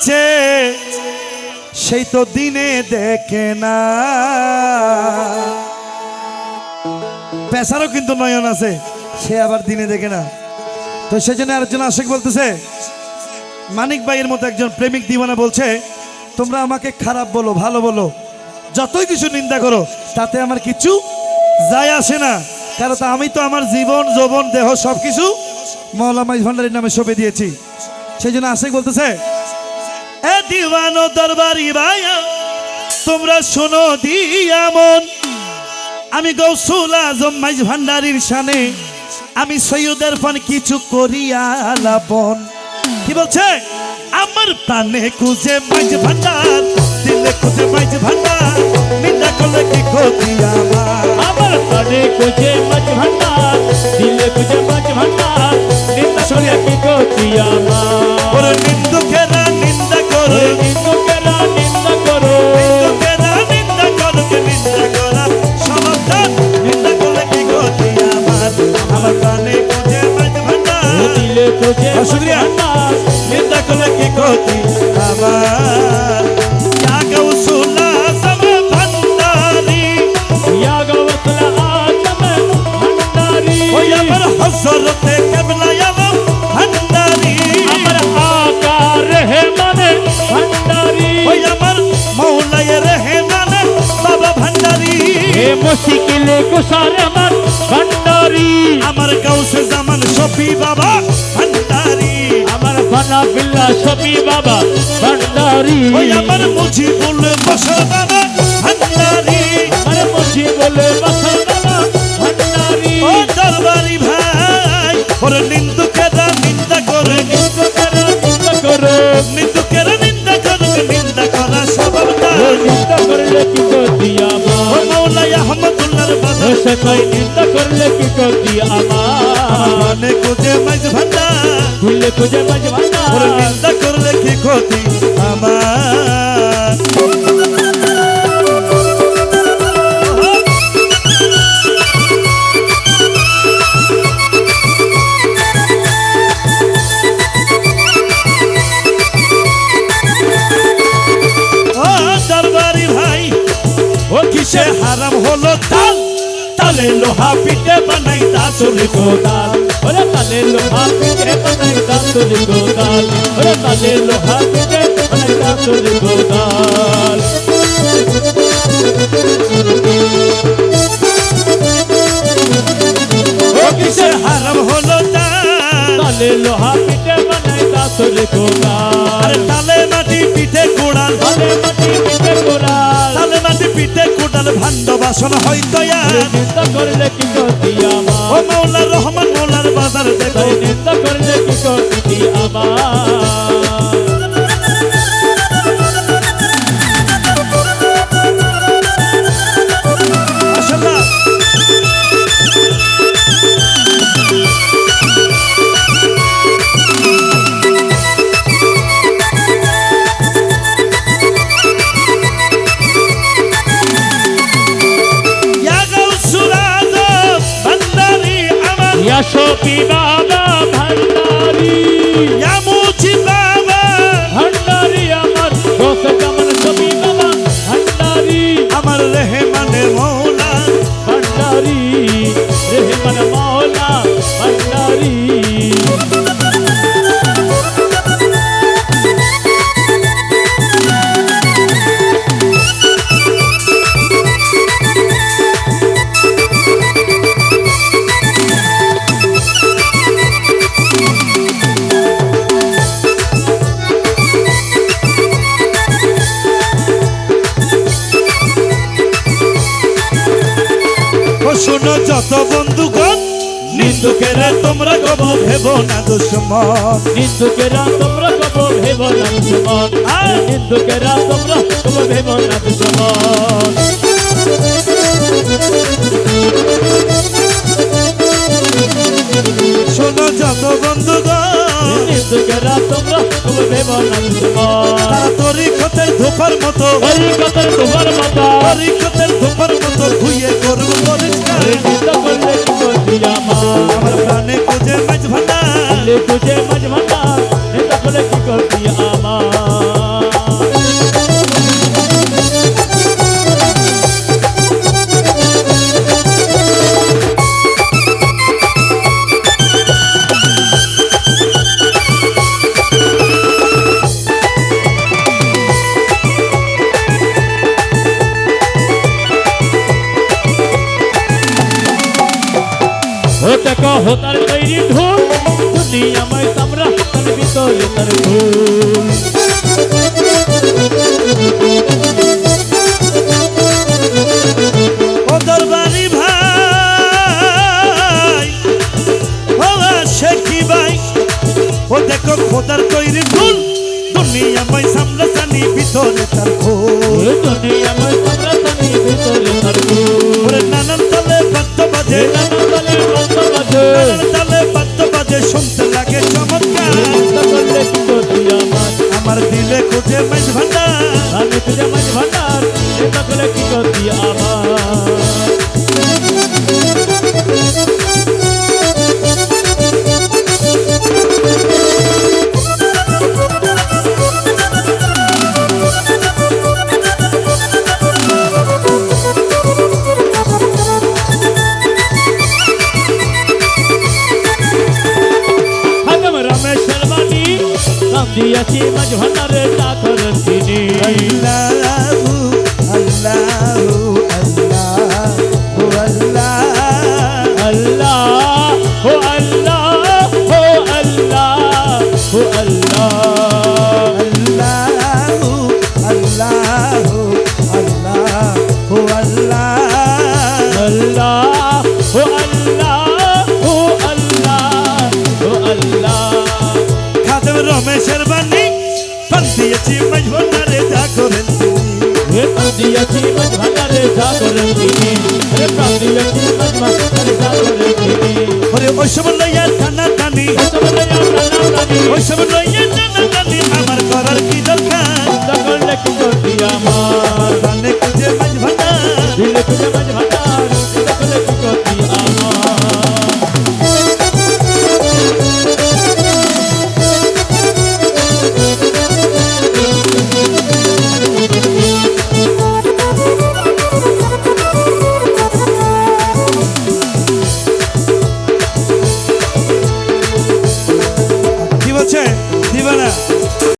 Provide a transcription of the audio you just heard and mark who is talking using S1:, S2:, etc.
S1: আছে, সেই তো দিনে দেখে না। পেশারও কিন্তু নয়ন আছে, সে আবার দিনে দেখে না। তো সেই জন্য আরেকজন আশেক বলতেছে, মানিক ভাইয়ের মতো একজন প্রেমিক দিওয়ানা বলছে, তোমরা আমাকে খারাপ বলো, ভালো বলো। যতই কিছু নিন্দা করো, তাতে আমার কিছু যায় আসে না। কারণ আমি তো আমার জীবন, যৌবন, দেহ সব কিছু মৌলামাই ভান্ডারের নামে সঁপে দিয়েছি। সেই জন্য আশেক বলতেছে দিওয়ানো দরবারি ভাইয়া, তোমরা শোনো দিয়া মন আমি গৌসুল আজম মাইজ ভান্ডারির শানে, আমি সৈয়দের পান কিছু করিয়া লাপন। কি বলছে? আমার প্রাণে খুঁজে মাইজ ভান্ডার, দিলে খুঁজে মাইজ ভান্ডার, নিন্দা করলে কি ক্ষতি আমার?
S2: আমার প্রাণে খুঁজে মাছ ভান্ডার, দিলে খুঁজে মাছ ভান্ডার, নিন্দা করে কি গতি আমার?
S1: শুক্রিয়া।
S2: ভান্ডার
S1: নিন্দা করলে কি ক্ষতি আমার ইয়া গৌসুল আমার
S2: ফানা বিল্লা শফি বাবা ভান্ডারি।
S1: ওই আমার মুজিবুল বসর বাবা ভান্ডারি।
S2: আমার মুছি বলে বসা বাবা ভান্ডারি।
S1: ও দরবারি ভাই ওরে নিন্দুকেরা নিন্দা করে।
S2: নিন্দুকেরা নিন্দা করো।
S1: নিন্দুকেরা নিন্দা করুক নিন্দা করা স্বভাব
S2: ও
S1: তার।
S2: নিন্দা করলে কি গতি
S1: ও
S2: আমার
S1: মৌলাই আহমদুল্লাহর
S2: ও
S1: বাজার
S2: কই নিন্দা করলে কি গতি আমার?
S1: মানে কোজে মাইজ ভান্ডার।
S2: ভুলে খুঁজে
S1: ওরে
S2: ভান্ডার
S1: নিন্দা করলে কি ক্ষতি আমার? কিসে হারাম হলো তাল? তালে লোহা পিঠে বানাই দাসুরি
S2: গোদাল ওরে তালে লোহা পিঠে বানাই দাঁতুরি গোদাল ওরে তালে লোহা পিঠে বানাই দাঁতুরি গোদাল
S1: ও কিসে হারাম হলো তাল
S2: লোহা পিঠে বানাই দাঁতুরি গোদাল
S1: তালে মাটি পিঠে কোড়াল
S2: তালে মাটি পিঠে গোড়াল
S1: তালে মাটি পিঠে কোড়াল ভাণ্ড বাসন
S2: নিন্দা করলে কি গতি
S1: ও
S2: আমার
S1: মাওলার রহমান মাওলার বাজার দেখো
S2: নিত্য করলে কি গতি আমার?
S1: ইয়া ও শোনো যত বন্ধুগণ নিন্দুকেরা তোমরা কব ভেব না দুশ্মন।
S2: নিন্দুকেরা তোমরা কব ভেব না দুশ্মন। আরে নিন্দুকেরা তোমরা কব ভেব না দুশ্মন।
S1: শোনো যত বন্ধুগণ
S2: নিন্দুকেরা তোমরা কব ভেব না দুশ্মন।
S1: তারা তরিকতের ধোপার মতো।
S2: হরিকতের তোমার মাতা।
S1: তরিকতের ধোপার মতো। তুঝে
S2: মাঝমানা তাহলে কি করবি আমার? होता होता तैरी ढोल ঢোল দুনিয়াময় সামরা তার ভিতরে তার ভুল
S1: দেখো খোদার তৈরি ফুল দুনিয়াময় সামলা সানি ভিতরে তার ফুল
S2: দুনিয়াময় সামরা চিন্তা করলে কি করবি আমার দিয়েছি মাঝ ভান্ডারে
S1: রমেশের বাণী পান দিয়েছি মজবনারে যা করেন
S2: রে দিয়েছি মাঝ ভান্ডারে চাকর তিনি রে দিয়েছি মাঝ ভান্ডারে চাকর তিনি
S1: ওরে ওইসব লইয়া টানা টানি
S2: রানি
S1: ওইসব লইয়া টানা টানি আমার করার কি